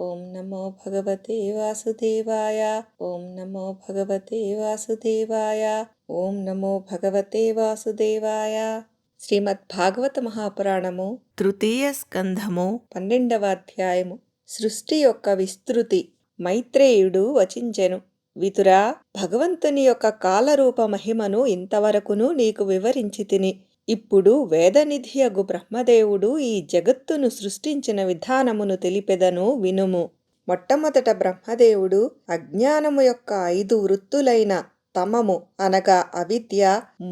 ఓం నమో భగవతే వాసుదేవాయ. ఓం నమో భగవతే వాసుదేవాయ. ఓం నమో భగవతే వాసుదేవాయ. శ్రీమద్ భాగవత మహాపురాణము తృతీయ స్కంధము పన్నెండవ అధ్యాయము. సృష్టి యొక్క విస్తృతి. మైత్రేయుడు వచించెను. వితురా భగవంతుని యొక్క కాలరూప మహిమను ఇంతవరకును నీకు వివరించి తిని. ఇప్పుడు వేదనిధియగు బ్రహ్మదేవుడు ఈ జగత్తును సృష్టించిన విధానమును తెలిపెదను వినుము. మొట్టమొదట బ్రహ్మదేవుడు అజ్ఞానము యొక్క ఐదు వృత్తులైన తమము అనగా అవిద్య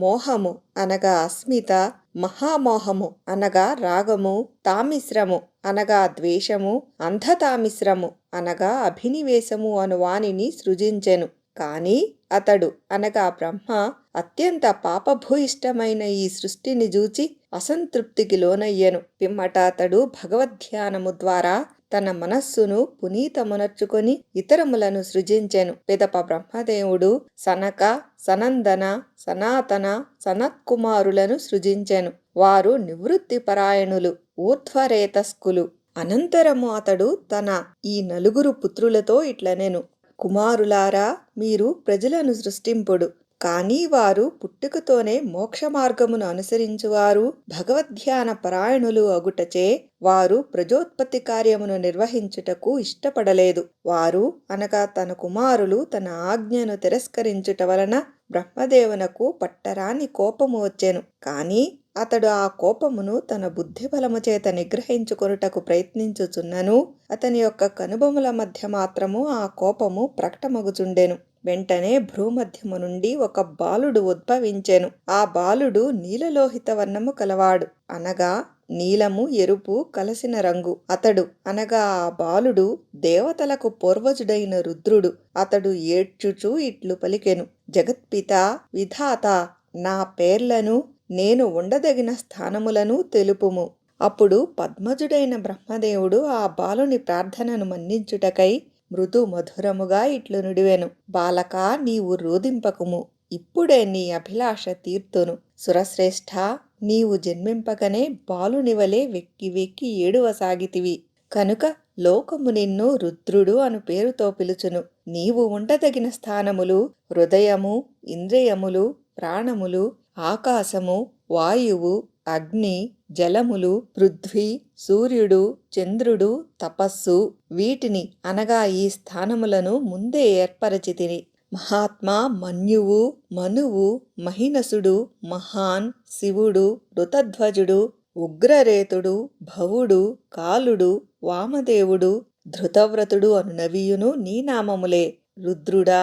మోహము అనగా అస్మిత మహామోహము అనగా రాగము తామిశ్రము అనగా ద్వేషము అంధతామిశ్రము అనగా అభినివేశము అను వానిని సృజించెను. కాని అతడు అనగా బ్రహ్మ అత్యంత పాపభూయిష్టమైన ఈ సృష్టిని చూచి అసంతృప్తికి లోనయ్యెను. పిమ్మట అతడు భగవద్ధ్యానము ద్వారా తన మనస్సును పునీతమునర్చుకొని ఇతరములను సృజించెను. పిదప బ్రహ్మదేవుడు సనక సనందన సనాతన సనత్కుమారులను సృజించెను. వారు నివృత్తి పరాయణులు ఊర్ధ్వరేతస్కులు. అనంతరము అతడు తన ఈ నలుగురు పుత్రులతో ఇట్లనెను. కుమారులారా మీరు ప్రజలను సృష్టింపుడు. కానీ వారు పుట్టుకతోనే మోక్ష మార్గమును అనుసరించువారు. భగవద్ధ్యాన పరాయణులు అగుటచే వారు ప్రజోత్పత్తి కార్యమును నిర్వహించుటకు ఇష్టపడలేదు. వారు అనగా తన కుమారులు తన ఆజ్ఞను తిరస్కరించుట వలన బ్రహ్మదేవునకు పట్టరాని కోపము వచ్చెను. కానీ అతడు ఆ కోపమును తన బుద్ధిబలము చేత నిగ్రహించుకొనుటకు ప్రయత్నించుచున్నను. అతని యొక్క కనుబొమల మధ్య మాత్రము ఆ కోపము ప్రకటమగుచుండెను. వెంటనే భ్రూమధ్యము నుండి ఒక బాలుడు ఉద్భవించెను. ఆ బాలుడు నీలలోహిత వర్ణము కలవాడు. అనగా నీలము ఎరుపు కలసిన రంగు. అతడు అనగా ఆ బాలుడు దేవతలకు పూర్వజుడైన రుద్రుడు. అతడు ఏడ్చుచూ ఇట్లు పలికెను. జగత్పిత విధాత నా పేర్లను నేను ఉండదగిన స్థానములను తెలుపుము. అప్పుడు పద్మజుడైన బ్రహ్మదేవుడు ఆ బాలుని ప్రార్థనను మన్నించుటకై మృదు మధురముగా ఇట్లు నుడివెను. బాలక నీవు రోదింపకుము ఇప్పుడే నీ అభిలాష తీర్తును. సురశ్రేష్ఠ నీవు జన్మింపగనే బాలునివలే వెక్కి వెక్కి ఏడువసాగితివి. కనుక లోకము నిన్ను రుద్రుడు అను పేరుతో పిలుచును. నీవు ఉండదగిన స్థానములు హృదయము ఇంద్రియములు ప్రాణములు ఆకాశము వాయువు అగ్ని జలములు పృథ్వీ సూర్యుడు చంద్రుడు తపస్సు వీటిని అనగా ఈ స్థానములను ముందే ఏర్పరచితిని. మహాత్మా మన్యువు మనువు మహినసుడు మహాన్ శివుడు ఋతధ్వజుడు ఉగ్రరేతుడు భవుడు కాలుడు వామదేవుడు ధృతవ్రతుడు అను నవీయును నీ నామములే. రుద్రుడా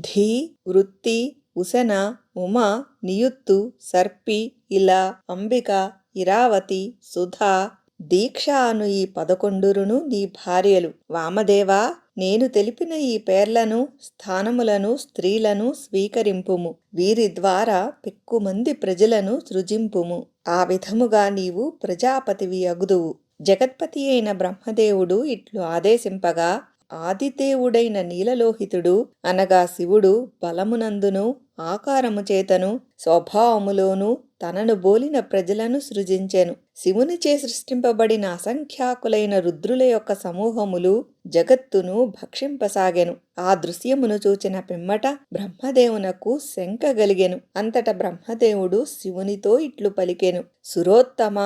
ధీ వృత్తి ఉసన ఉమ నియుత్తు సర్పి ఇలా అంబిక ఇరావతి సుధా దీక్ష అను ఈ పదకొండురును నీ భార్యలు. వామదేవా నేను తెలిపిన ఈ పేర్లను స్థానములను స్త్రీలను స్వీకరింపుము. వీరి ద్వారా పెక్కుమంది ప్రజలను సృజింపుము. ఆ విధముగా నీవు ప్రజాపతివి అగుదువు. జగత్పతి అయిన బ్రహ్మదేవుడు ఇట్లు ఆదేశింపగా ఆదిదేవుడైన నీలలోహితుడు అనగా శివుడు బలమునందును ఆకారము చేతను స్వభావములోనూ తనను బోలిన ప్రజలను సృజించెను. శివునిచే సృష్టింపబడిన అసంఖ్యాకులైన రుద్రుల యొక్క సమూహములు జగత్తును భక్షింపసాగెను. ఆ దృశ్యమును చూచిన పిమ్మట బ్రహ్మదేవునకు శంక గలిగెను అంతట బ్రహ్మదేవుడు శివునితో ఇట్లు పలికెను. సురోత్తమ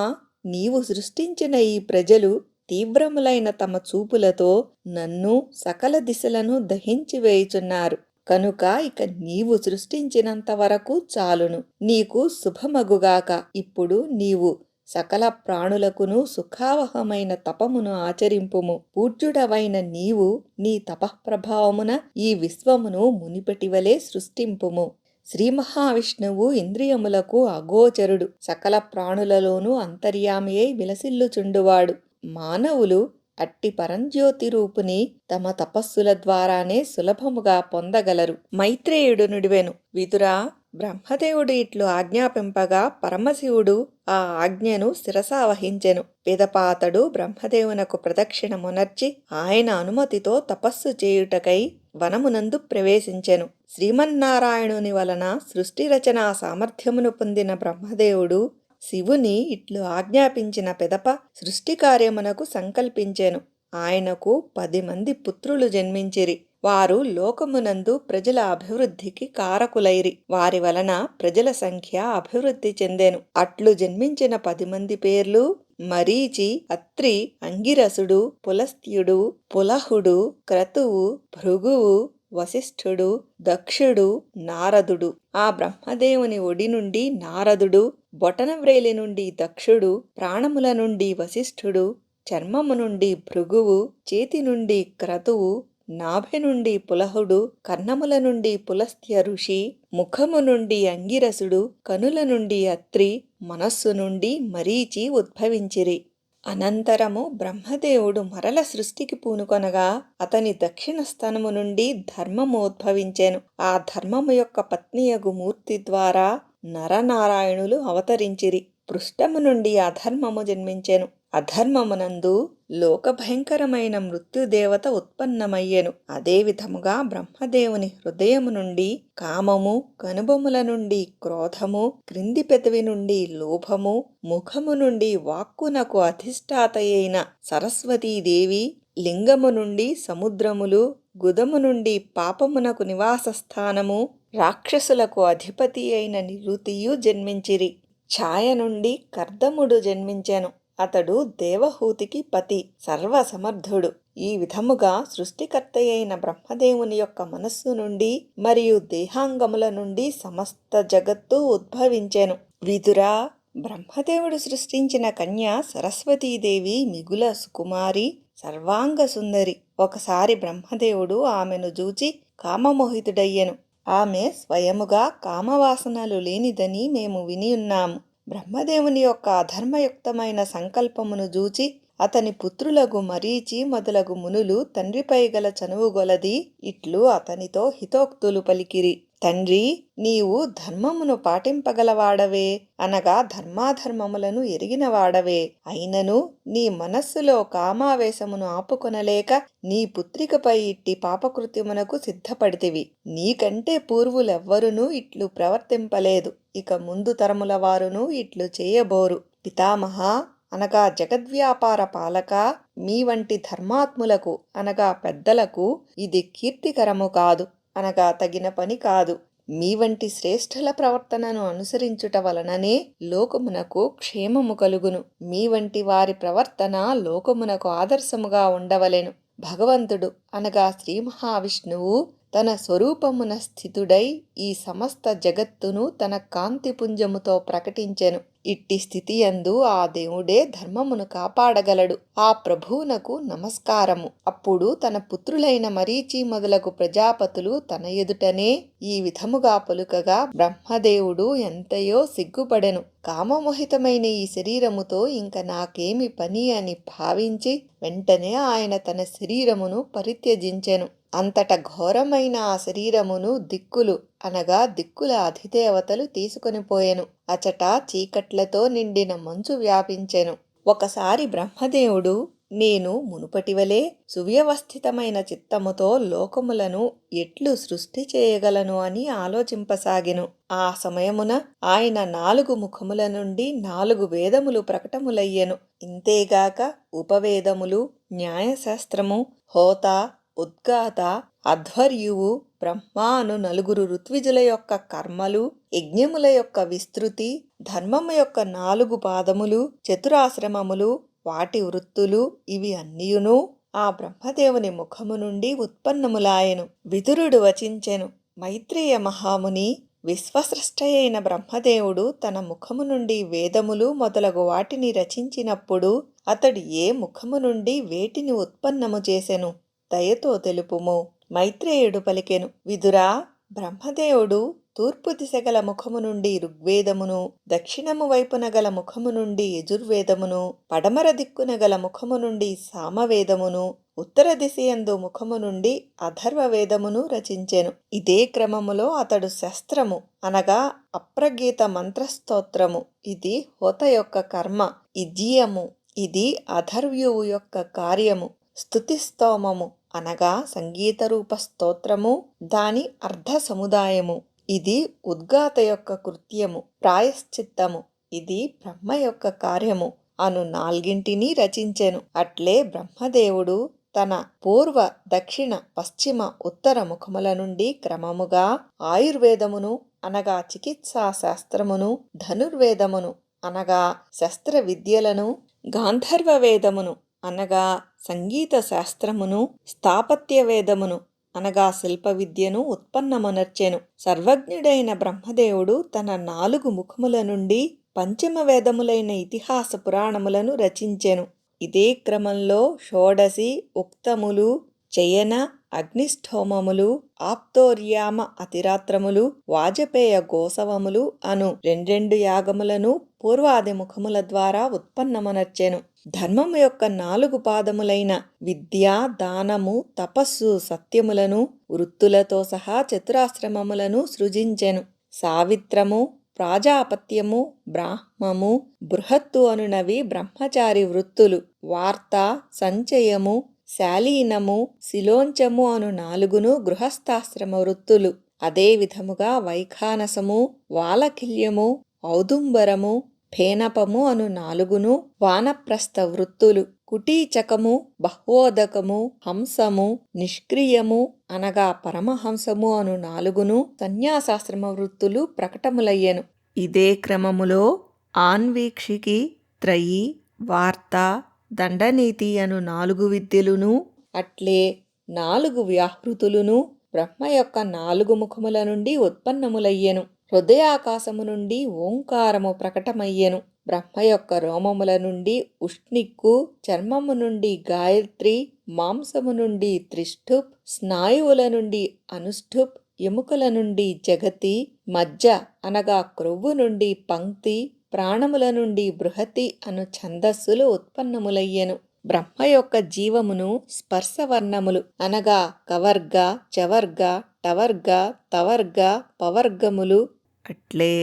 నీవు సృష్టించిన ఈ ప్రజలు తీవ్రములైన తమ చూపులతో నన్ను సకల దిశలను దహించి వేయుచున్నారు. కనుక ఇక నీవు సృష్టించినంత వరకు చాలును. నీకు శుభమగుగాక. ఇప్పుడు నీవు సకల ప్రాణులకును సుఖావహమైన తపమును ఆచరింపుము. పూజ్యుడవైన నీవు నీ తపఃప్రభావమున ఈ విశ్వమును మునిపటివలే సృష్టింపుము. శ్రీ మహావిష్ణువు ఇంద్రియములకు అగోచరుడు. సకల ప్రాణులలోనూ అంతర్యామియై విలసిల్లుచుండువాడు. మానవులు అట్టి పరంజ్యోతి రూపుని తమ తపస్సుల ద్వారానే సులభముగా పొందగలరు. మైత్రేయుడు నుడివెను. విదురా బ్రహ్మదేవుడు ఇట్లు ఆజ్ఞాపింపగా పరమశివుడు ఆ ఆజ్ఞను శిరసావహించెను పిదపాతడు బ్రహ్మదేవునకు ప్రదక్షిణమునర్చి ఆయన అనుమతితో తపస్సు చేయుటకై వనమునందు ప్రవేశించెను. శ్రీమన్నారాయణుని వలన సృష్టి రచనా సామర్థ్యమును పొందిన బ్రహ్మదేవుడు శివుని ఇట్లు ఆజ్ఞాపించిన పెదప సృష్టి కార్యమునకు సంకల్పించెను. ఆయనకు పది మంది పుత్రులు జన్మించిరి. వారు లోకమునందు ప్రజల అభివృద్ధికి కారకులైరి. వారి వలన ప్రజల సంఖ్య అభివృద్ధి చెందెను. అట్లు జన్మించిన పది మంది పేర్లు మరీచి అత్రి అంగిరసుడు పులస్త్యుడు పులహుడు క్రతువు భృగువు వశిష్ఠుడు దక్షుడు నారదుడు. ఆ బ్రహ్మదేవుని ఒడి నుండి నారదుడు బొటనవ్రేలి నుండి దక్షుడు ప్రాణముల నుండి వశిష్ఠుడు చర్మము నుండి భృగువు చేతి నుండి క్రతువు నాభి నుండి పులహుడు కర్ణముల నుండి పులస్త్య ఋషి ముఖము నుండి అంగిరసుడు కనుల నుండి అత్రి మనస్సు నుండి మరీచి ఉద్భవించిరి. అనంతరము బ్రహ్మదేవుడు మరల సృష్టికి పూనుకొనగా అతని దక్షిణ స్థనము నుండి ధర్మము ఉద్భవించెను. ఆ ధర్మము యొక్క పత్నియగు మూర్తి ద్వారా నరనారాయణులు అవతరించిరి. పృష్టము నుండి అధర్మము జన్మించెను. అధర్మమునందు లోకభయంకరమైన మృత్యుదేవత ఉత్పన్నమయ్యెను. అదే విధముగా బ్రహ్మదేవుని హృదయము నుండి కామము కనుబొముల నుండి క్రోధము క్రింది పెదవి నుండి లోభము ముఖము నుండి వాక్కునకు అధిష్టాతయైన సరస్వతీదేవి లింగము నుండి సముద్రములు గుదము నుండి పాపమునకు నివాస స్థానము రాక్షసులకు అధిపతి అయిన నిరుతియు జన్మించిరి. ఛాయ నుండి కర్దముడు జన్మించెను. అతడు దేవహూతికి పతి సర్వసమర్థుడు. ఈ విధముగా సృష్టికర్తయైన బ్రహ్మదేవుని యొక్క మనస్సు నుండి మరియు దేహాంగముల నుండి సమస్త జగత్తు ఉద్భవించెను. విదురా బ్రహ్మదేవుడు సృష్టించిన కన్య సరస్వతీదేవి మిగుల సుకుమారి సర్వాంగ సుందరి ఒకసారి బ్రహ్మదేవుడు ఆమెను జూచి కామమోహితుడయ్యెను. ఆమె స్వయముగా కామవాసనలు లేనిదని మేము వినియున్నాము బ్రహ్మదేవుని యొక్క అధర్మయుక్తమైన సంకల్పమును జూచి అతని పుత్రులగు మరీచి మొదలగు మునులు తండ్రిపై గల చనువుగొలది. ఇట్లు అతనితో హితోక్తులు పలికిరి. తండ్రి నీవు ధర్మమును పాటింపగలవాడవే అనగా ధర్మాధర్మములను ఎరిగినవాడవే. అయినను నీ మనస్సులో కామావేశమును ఆపుకొనలేక నీ పుత్రికపై ఇట్టి పాపకృత్యమునకు సిద్ధపడితివి. నీకంటే పూర్వులెవ్వరునూ ఇట్లు ప్రవర్తింపలేదు. ఇక ముందు తరముల వారును ఇట్లు చేయబోరు. పితామహ అనగా జగద్వ్యాపార పాలక మీ వంటి ధర్మాత్ములకు అనగా పెద్దలకు ఇది కీర్తికరము కాదు అనగా తగిన పని కాదు. మీ వంటి శ్రేష్ఠుల ప్రవర్తనను అనుసరించుట వలననే లోకమునకు క్షేమము కలుగును. మీ వంటి వారి ప్రవర్తన లోకమునకు ఆదర్శముగా ఉండవలెను. భగవంతుడు అనగా శ్రీ మహావిష్ణువు తన స్వరూపమున స్థితుడై ఈ సమస్త జగత్తును తన కాంతిపుంజముతో ప్రకటించెను. ఇట్టి స్థితియందు ఆ దేవుడే ధర్మమును కాపాడగలడు. ఆ ప్రభువునకు నమస్కారము. అప్పుడు తన పుత్రులైన మరీచి మొదలగు ప్రజాపతులు తన ఎదుటనే ఈ విధముగా పలుకగా బ్రహ్మదేవుడు ఎంతయో సిగ్గుపడెను. కామమోహితమైన ఈ శరీరముతో ఇంక నాకేమి పని అని భావించి వెంటనే ఆయన తన శరీరమును పరిత్యజించెను. అంతట ఘోరమైన ఆ శరీరమును దిక్కులు అనగా దిక్కుల అధిదేవతలు తీసుకొని పోయెను. అచట చీకట్లతో నిండిన మంచు వ్యాపించెను. ఒకసారి బ్రహ్మదేవుడు నేను మునుపటివలే సువ్యవస్థితమైన చిత్తముతో లోకములను ఎట్లు సృష్టి చేయగలను అని ఆలోచింపసాగెను. ఆ సమయమున ఆయన నాలుగు ముఖముల నుండి నాలుగు వేదములు ప్రకటములయ్యెను. ఇంతేగాక ఉపవేదములు న్యాయశాస్త్రము హోత ఉద్గాత అధ్వర్యువు బ్రహ్మ అను నలుగురు ఋత్విజుల యొక్క కర్మలు యజ్ఞముల యొక్క విస్తృతి ధర్మము యొక్క నాలుగు పాదములు చతురాశ్రమములు వాటి వృత్తులు ఇవి అన్నియును ఆ బ్రహ్మదేవుని ముఖము నుండి ఉత్పన్నములాయెను. విదురుడు వచించెను. మైత్రేయ మహాముని విశ్వసృష్టయైన బ్రహ్మదేవుడు తన ముఖము నుండి వేదములు మొదలగు వాటిని రచించినప్పుడు అతడు ఏ ముఖము నుండి వేటిని ఉత్పన్నము చేసెను? దయతో తెలుపుము. మైత్రేయుడు పలికెను. విదురా బ్రహ్మదేవుడు తూర్పు దిశ గల ముఖము నుండి ఋగ్వేదమును దక్షిణము వైపున గల ముఖము నుండి యజుర్వేదమును పడమర దిక్కున గల ముఖము నుండి సామవేదమును ఉత్తర దిశయందు ముఖము నుండి అథర్వవేదమును రచించెను. ఇదే క్రమములో అతడు శస్త్రము అనగా అప్రగీత మంత్రస్తోత్రము. ఇది హోత యొక్క కర్మ. ఇజియము ఇది అధర్వ్యువు యొక్క కార్యము. స్తుతిస్తోమము. అనగా సంగీత రూప స్తోత్రము దాని అర్ధ సముదాయము. ఇది ఉద్గాత యొక్క కృత్యము ప్రాయశ్చిత్తము. ఇది బ్రహ్మ యొక్క కార్యము అను నాల్గింటిని రచించెను. అట్లే బ్రహ్మదేవుడు తన పూర్వ దక్షిణ పశ్చిమ ఉత్తర ముఖముల నుండి క్రమముగా ఆయుర్వేదమును అనగా చికిత్సా శాస్త్రమును ధనుర్వేదమును అనగా శస్త్ర విద్యలను గాంధర్వ వేదమును అనగా సంగీత శాస్త్రమును స్థాపత్య వేదమును అనగా శిల్ప విద్యను ఉత్పన్నమనర్చెను. సర్వజ్ఞుడైన బ్రహ్మదేవుడు తన నాలుగు ముఖముల నుండి పంచమ వేదములైన ఇతిహాస పురాణములను రచించెను. ఇదే క్రమంలో షోడసి ఉక్తములు చయన అగ్నిష్ఠోమములు ఆప్తోర్యామ అతిరాత్రములు వాజపేయ గోసవములు అను రెండెండు యాగములను పూర్వాది ముఖముల ద్వారా ఉత్పన్నమనర్చెను. ధర్మము యొక్క నాలుగు పాదములైన విద్య దానము తపస్సు సత్యములను వృత్తులతో సహా చతురాశ్రమములను సృజించెను. సావిత్రము ప్రాజాపత్యము బ్రాహ్మము బృహత్తు అనునవి బ్రహ్మచారి వృత్తులు. వార్త సంచయము శాలీనము శిలోంచము అను నాలుగును గృహస్థాశ్రమ వృత్తులు. అదే విధముగా వైఖానసము వాలకిల్యము ఔదుంబరము ఫేనపము అను నాలుగును వానప్రస్థ వృత్తులు. కుటీచకము బహ్వోదకము హంసము నిష్క్రియము అనగా పరమహంసము అను నాలుగును సన్యాసాశ్రమ వృత్తులు ప్రకటములయ్యెను. ఇదే క్రమములో ఆన్వీక్షికి త్రయి వార్త దండనీతి అను నాలుగు విద్యలును అట్లే నాలుగు వ్యాహృతులును బ్రహ్మ యొక్క నాలుగు ముఖముల నుండి ఉత్పన్నములయ్యెను. హృదయాకాశము నుండి ఓంకారము ప్రకటమయ్యెను. బ్రహ్మ యొక్క రోమముల నుండి ఉష్ణిక్కు చర్మము నుండి గాయత్రి మాంసము నుండి త్రిష్ఠుప్ స్నాయువుల నుండి అనుష్ఠుప్ ఎముకల నుండి జగతి మజ్జ అనగా క్రొవ్వు నుండి పంక్తి ప్రాణముల నుండి బృహతి అను ఛందస్సులు ఉత్పన్నములయ్యెను. బ్రహ్మ యొక్క జీవమును స్పర్శవర్ణములు అనగా కవర్గ చవర్గ టవర్గ తవర్గ పవర్గములు అట్లే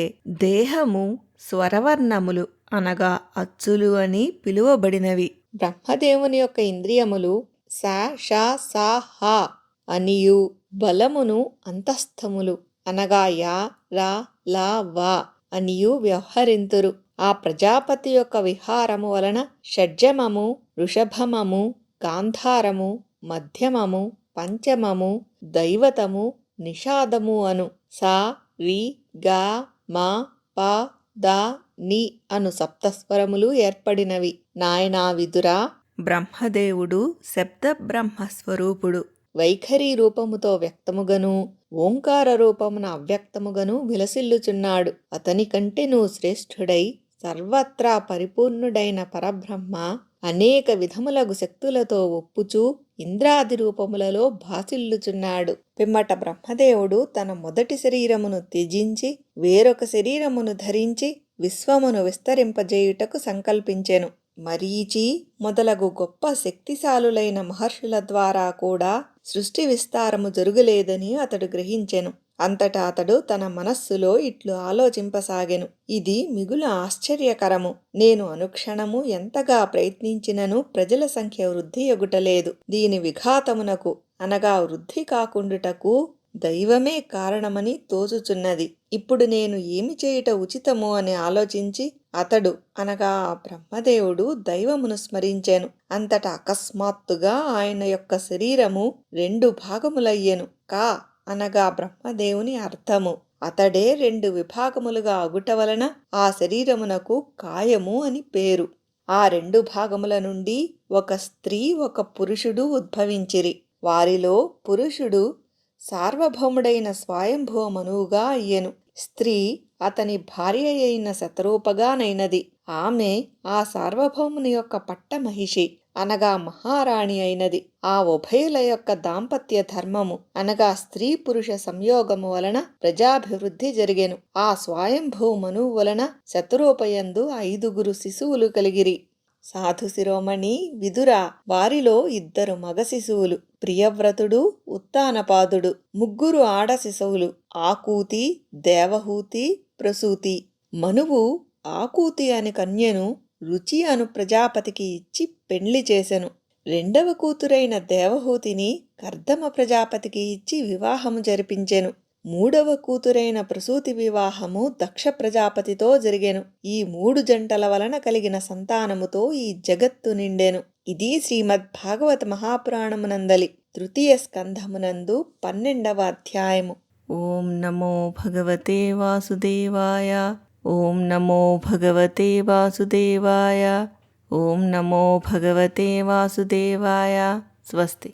దేహము స్వరవర్ణములు అనగా అచ్చులు అని పిలువబడినవి. బ్రహ్మదేవుని యొక్క ఇంద్రియములు సా షా సా అనియు బలమును అంతస్థములు అనగా యా రా లా వా అనియు వ్యవహరింతురు. ఆ ప్రజాపతి యొక్క విహారము వలన షడ్జమము వృషభమము గాంధారము మధ్యమము పంచమము దైవతము నిషాదము అను సా రి గా మా పా దా ని అను సప్తస్వరములు ఏర్పడినవి. నాయనా విదురా! బ్రహ్మదేవుడు శబ్ద బ్రహ్మస్వరూపుడు. వైఖరి రూపముతో వ్యక్తముగను. ఓంకార రూపమున అవ్యక్తముగను విలసిల్లుచున్నాడు. అతని కంటే నువ్వు శ్రేష్ఠుడై సర్వత్రా పరిపూర్ణుడైన పరబ్రహ్మ అనేక విధములగు శక్తులతో ఒప్పుచూ ఇంద్రాది రూపములలో భాసిల్లుచున్నాడు. పిమ్మట బ్రహ్మదేవుడు తన మొదటి శరీరమును త్యజించి వేరొక శరీరమును ధరించి విశ్వమును విస్తరింపజేయుటకు సంకల్పించెను. మరీచి మొదలగు గొప్ప శక్తిశాలులైన మహర్షుల ద్వారా కూడా సృష్టి విస్తారము జరుగులేదని అతడు గ్రహించెను. అంతటా అతడు తన మనస్సులో ఇట్లు ఆలోచింపసాగెను. ఇది మిగుల ఆశ్చర్యకరము. నేను అనుక్షణము ఎంతగా ప్రయత్నించినను ప్రజల సంఖ్య వృద్ధి ఎగుటలేదు. దీని విఘాతమునకు అనగా వృద్ధి కాకుండుటకు దైవమే కారణమని తోచుచున్నది. ఇప్పుడు నేను ఏమి చేయుట ఉచితము అని ఆలోచించి అతడు అనగా బ్రహ్మదేవుడు దైవమును స్మరించాను. అంతటా అకస్మాత్తుగా ఆయన యొక్క శరీరము రెండు భాగములయ్యెను. కా అనగా బ్రహ్మదేవుని అర్థము. అతడే రెండు విభాగములుగా అగుట వలన ఆ శరీరమునకు కాయము అని పేరు. ఆ రెండు భాగముల నుండి ఒక స్త్రీ ఒక పురుషుడు ఉద్భవించిరి. వారిలో పురుషుడు సార్వభౌముడైన స్వయంభువ మనువుగా అయ్యెను. స్త్రీ అతని భార్య అయిన శతరూపగానైనది. ఆమె ఆ సార్వభౌముని యొక్క పట్టమహిషి అనగా మహారాణి అయినది. ఆ ఉభయుల యొక్క దాంపత్య ధర్మము అనగా స్త్రీ పురుష సంయోగము వలన ప్రజాభివృద్ధి జరిగెను. ఆ స్వయంభూ మనువు వలన శతరూపయందు ఐదుగురు శిశువులు కలిగిరి. సాధు శిరోమణి విదుర వారిలో ఇద్దరు మగ శిశువులు ప్రియవ్రతుడు ఉత్తానపాదుడు ముగ్గురు ఆడ శిశువులు ఆకూతి దేవహూతి ప్రసూతి. మనువు ఆకూతి అనే కన్యను రుచి అను ప్రజాపతికి ఇచ్చి పెండ్లి చేసెను. రెండవ కూతురైన దేవహూతిని కర్దమ ప్రజాపతికి ఇచ్చి వివాహము జరిపించెను. మూడవ కూతురైన ప్రసూతి వివాహము దక్ష ప్రజాపతితో జరిగెను ఈ మూడు జంటల వలన కలిగిన సంతానముతో ఈ జగత్తు నిండెను ఇది శ్రీమద్ భాగవత మహాపురాణమునందలి తృతీయ స్కంధమునందు పన్నెండవ అధ్యాయము ఓం నమో భగవతే వాసుదేవాయ ఓం నమో భగవతే వాసుదేవాయ ఓం నమో భగవతే వాసుదేవాయ స్వస్తి